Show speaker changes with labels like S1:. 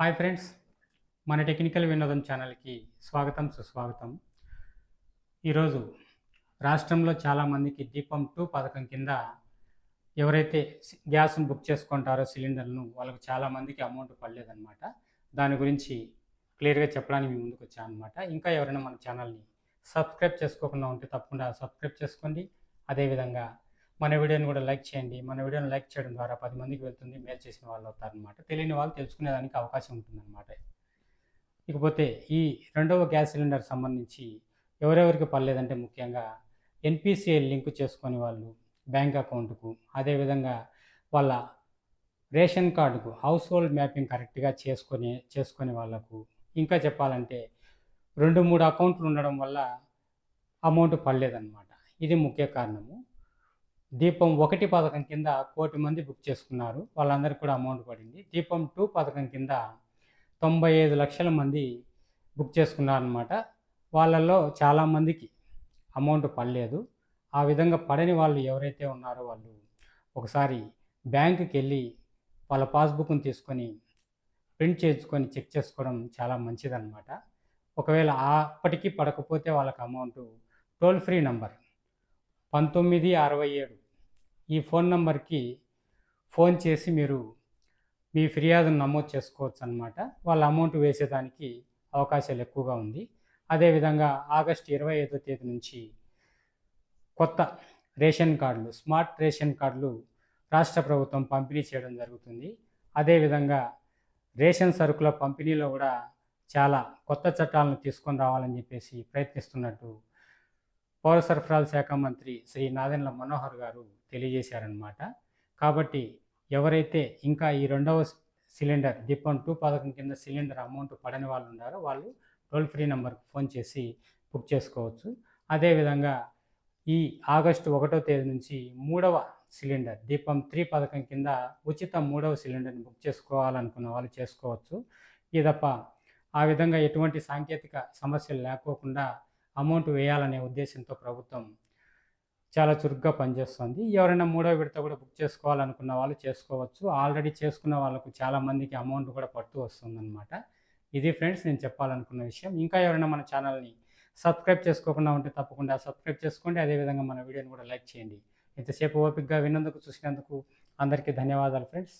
S1: Hi friends మన technical వినోదం ఛానల్కి స్వాగతం సుస్వాగతం. ఈరోజు రాష్ట్రంలో చాలామందికి దీపం టూ పథకం కింద ఎవరైతే సి- గ్యాస్ను బుక్ చేసుకుంటారో సిలిండర్ను వాళ్ళకు చాలామందికి అమౌంట్ పడలేదన్నమాట. దాని గురించి క్లియర్గా చెప్పడానికి మీ ముందుకు వచ్చాను అనమాట ఇంకా ఎవరైనా మన ఛానల్ని సబ్స్క్రైబ్ చేసుకోకుండా ఉంటే తప్పకుండా సబ్స్క్రైబ్ చేసుకోండి. అదేవిధంగా మన వీడియోని కూడా లైక్ చేయండి. మన వీడియోని లైక్ చేయడం ద్వారా పది మందికి వెళ్తుంది మేలు చేసిన వాళ్ళు అవుతారనమాట తెలియని వాళ్ళు తెలుసుకునేదానికి అవకాశం ఉంటుందన్నమాట. ఇకపోతే ఈ రెండవ గ్యాస్ సిలిండర్ సంబంధించి ఎవరెవరికి పర్లేదంటే ముఖ్యంగా ఎన్పిసిఐ లింక్ చేసుకొని వాళ్ళు బ్యాంక్ అకౌంట్కు అదేవిధంగా వాళ్ళ రేషన్ కార్డుకు హౌస్ హోల్డ్ మ్యాపింగ్ కరెక్ట్గా చేసుకొని చేసుకునే వాళ్ళకు ఇంకా చెప్పాలంటే రెండు మూడు అకౌంట్లు ఉండడం వల్ల అమౌంట్ పడలేదన్నమాట. ఇది ముఖ్య కారణము. దీపం ఒకటి పథకం కింద కోటి మంది బుక్ చేసుకున్నారు. వాళ్ళందరికీ కూడా అమౌంట్ పడింది. దీపం టూ పథకం కింద తొంభై ఐదు లక్షల మంది బుక్ చేసుకున్నారనమాట వాళ్ళల్లో చాలామందికి అమౌంట్ పడలేదు. ఆ విధంగా పడని వాళ్ళు ఎవరైతే ఉన్నారో వాళ్ళు ఒకసారి బ్యాంకుకి వెళ్ళి వాళ్ళ పాస్బుక్ని తీసుకొని ప్రింట్ చేసుకొని చెక్ చేసుకోవడం చాలా మంచిదన్నమాట. ఒకవేళ అప్పటికీ పడకపోతే వాళ్ళకి అమౌంట్ టోల్ ఫ్రీ నంబర్ పంతొమ్మిది అరవై ఏడు ఈ ఫోన్ నెంబర్కి ఫోన్ చేసి మీరు మీ ఫిర్యాదును నమోదు చేసుకోవచ్చు అనమాట వాళ్ళ అమౌంట్ వేసేదానికి అవకాశాలు ఎక్కువగా ఉంది. అదేవిధంగా ఆగస్టు ఇరవై ఐదో తేదీ నుంచి కొత్త రేషన్ కార్డులు స్మార్ట్ రేషన్ కార్డులు రాష్ట్ర ప్రభుత్వం పంపిణీ చేయడం జరుగుతుంది. అదేవిధంగా రేషన్ సరుకుల పంపిణీలో కూడా చాలా కొత్త చట్టాలను తీసుకొని రావాలని చెప్పేసి ప్రయత్నిస్తున్నట్టు పౌర సరఫరాల శాఖ మంత్రి శ్రీ నాదెండ్ల మనోహర్ గారు తెలియజేశారనమాట కాబట్టి ఎవరైతే ఇంకా ఈ రెండవ సిలిండర్ దీపం టూ పథకం కింద సిలిండర్ అమౌంట్ పడని వాళ్ళు ఉన్నారో వాళ్ళు టోల్ ఫ్రీ నెంబర్కి ఫోన్ చేసి బుక్ చేసుకోవచ్చు. అదేవిధంగా ఈ ఆగస్టు ఒకటో తేదీ నుంచి మూడవ సిలిండర్ దీపం త్రీ పథకం కింద ఉచిత మూడవ సిలిండర్ని బుక్ చేసుకోవాలనుకున్న వాళ్ళు చేసుకోవచ్చు. ఈ తప్ప ఆ విధంగా ఎటువంటి సాంకేతిక సమస్యలు లేకోకుండా అమౌంట్ వేయాలనే ఉద్దేశంతో ప్రభుత్వం చాలా చురుగ్గా పనిచేస్తుంది. ఎవరైనా మూడో విడత కూడా బుక్ చేసుకోవాలనుకున్న వాళ్ళు చేసుకోవచ్చు. ఆల్రెడీ చేసుకున్న వాళ్ళకు చాలామందికి అమౌంట్ కూడా పట్టు వస్తుందన్నమాట. ఇది ఫ్రెండ్స్ నేను చెప్పాలనుకున్న విషయం. ఇంకా ఎవరైనా మన ఛానల్ని సబ్స్క్రైబ్ చేసుకోకుండా ఉంటే తప్పకుండా సబ్స్క్రైబ్ చేసుకోండి. అదేవిధంగా మన వీడియోని కూడా లైక్ చేయండి. ఇంతసేపు ఓపికగా విన్నందుకు చూసినందుకు అందరికీ ధన్యవాదాలు ఫ్రెండ్స్.